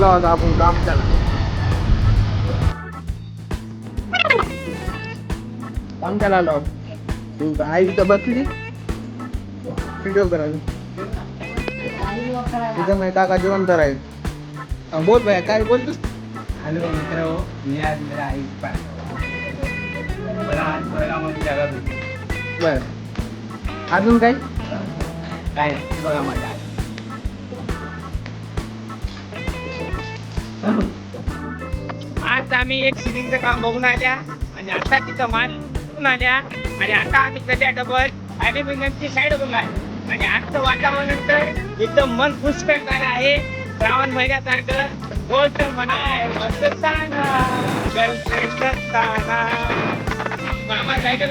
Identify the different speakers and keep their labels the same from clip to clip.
Speaker 1: आलो आता आपण काम केला काम केला आलो तू आई तिथं बसली. व्हिडिओ करायला. तिथं मी काका जेवण करायचं बोल भाई काय बोलतोस?
Speaker 2: हॅलो मित्र मी आज मेरा आई मला आज
Speaker 1: बर. अजून काय?
Speaker 2: काय बघा माझ्या आज आम्ही एक सिलिंगचं काम बघून आल्या. आणि आता तिथं माल बघून आल्या. आणि आता आम्ही सध्या डबल ॲल्युमिनियमची साईड बघून आहे आणि आजचं वातावरण तर एकदम मन खुश करणार आहे. श्रावण महिन्यासारखं. गोष्ट म्हणा मामा सायकल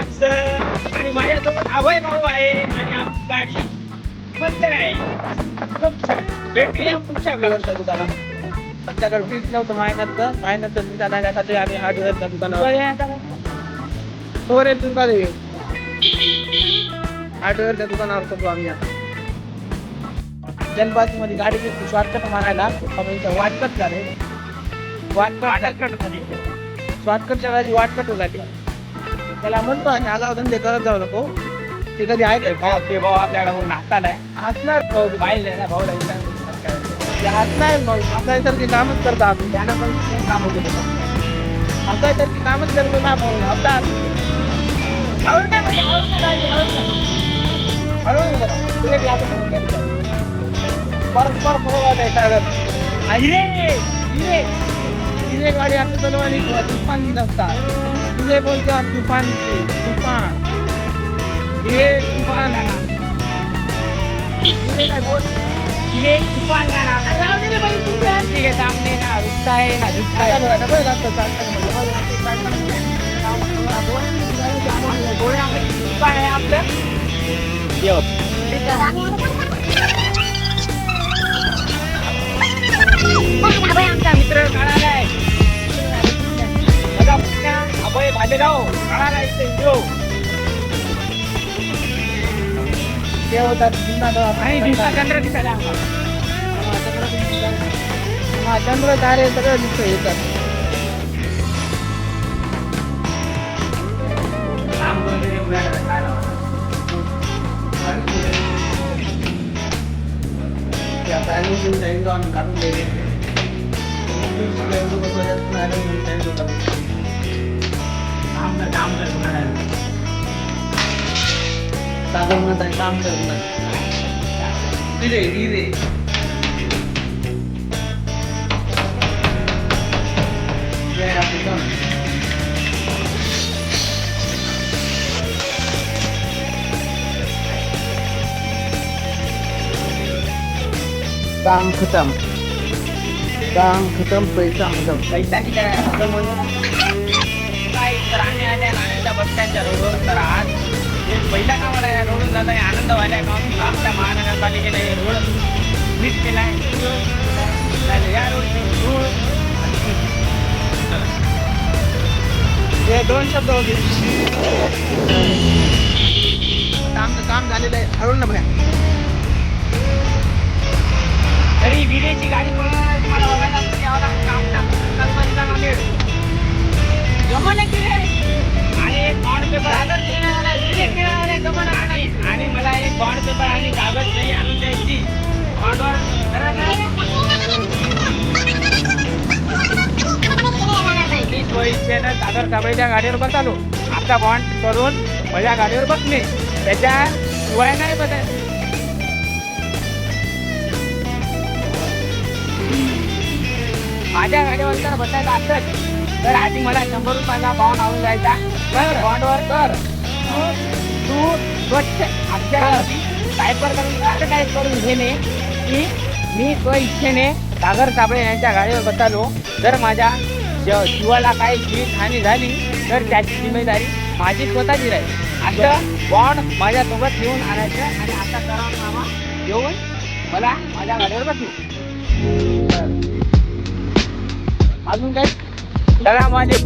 Speaker 2: आहे मस्त. आणि माझ्यासोबत अभय भाऊ आहे आणि आपली गाडी. मस्त आहे पुढच्या वेळेला दुकानात?
Speaker 1: आमच्याकडे नव्हतं मायनात मायनात मी जाण्यासाठी आम्ही आठ दिवस दुकानावर. सोरे दुकान आहे. आठ वेळच्या दुकानावर करतो आम्ही आता. जनपाती मध्ये गाडी घेतली शॉर्टकट मारायला. वाटकट झाले. वाटकट शॉर्टकटच्या गाडी वाटकट झाली त्याला म्हणतो आणि आगाव धंदे करत जाऊ नको. ते कधी ऐकत
Speaker 2: भाऊ ते भाऊ आपल्याकडे बघून नाश्ता नाही
Speaker 1: हसणार भाऊ.
Speaker 2: पाहिजे ना भाऊ
Speaker 1: ते हसणार भाऊ. हसायसारखी कामच करतो त्यानं पण ते काम होते. हसायसारखी कामच करतो ना भाऊ. हसतात. परस्पर बरोबर आहे सागर हिरे हिरे हिरे गाडी आता चालवानी तुफान नसतात तुझे बोलतात तुफान तुफान हिरे तुफान हिरे काय बोल
Speaker 2: ये तुफान गाणं. ठीक आहे सामने ना रुकता है अभय भालेराव काढायला इथे व्हिडिओ
Speaker 1: ते होतात पुन्हा डोळा
Speaker 2: आणि दिवसा चंद्र दिसायला आम्हाला.
Speaker 1: हा चंद्र तारे सगळं दिसतं येतात
Speaker 2: काम वगैरे उभ्या राहायला.
Speaker 1: ते आता animation चा window आम्ही काढून दिले. Animation चा window
Speaker 2: काम कर, काम कर म्हणायला.
Speaker 1: सागर म्हणत आहे, काम कर म्हणत आहे. हिरे, हिरे. हे आहे आपली काम. काम खतम काम खतम पैसा खतम
Speaker 2: पैशाची काय असं म्हणून काय तर आम्ही आल्या नाण्याच्या बस स्टँडच्या रोडवर तर आज हे पहिल्या कामाला या रोडून जात आहे आनंद व्हायला का? आमच्या महानगरपालिकेने हे रोड मिस केला आहे. या रोडची
Speaker 1: हे दोन शब्द होते. आमचं काम झालेलं आहे. हळून ना बघा.
Speaker 2: तरी विजेची गाडी पण पेपर आणि मला एक बॉन्ड पेपर आणि कागद नाही आणून द्यायची बॉन्डवर गाडीवर बसालो आपला बॉन्ड करून माझ्या गाडीवर बसले त्याच्या शिवाय नाही बसायचं माझ्या गाडीवर जर बसायचं असत तर आधी मला शंभर रुपयाचा बॉन्ड आणून जायचा तर बॉन्डवर कर. तू स्वच्छ आमच्या करून ॲडव्हर्टाईज करून घेणे की मी स्व इच्छेने सागर साबळे यांच्या गाडीवर बसालो. जर माझ्या ज- जीवाला काही जीवित हानी झाली तर त्याची जिम्मेदारी माझी स्वतःची राहील. असं बॉन्ड माझ्यासोबत घेऊन आणायचं आणि आता करावा येऊन मला माझ्या गाडीवर बसलो
Speaker 1: अजून काय?
Speaker 2: चला माझे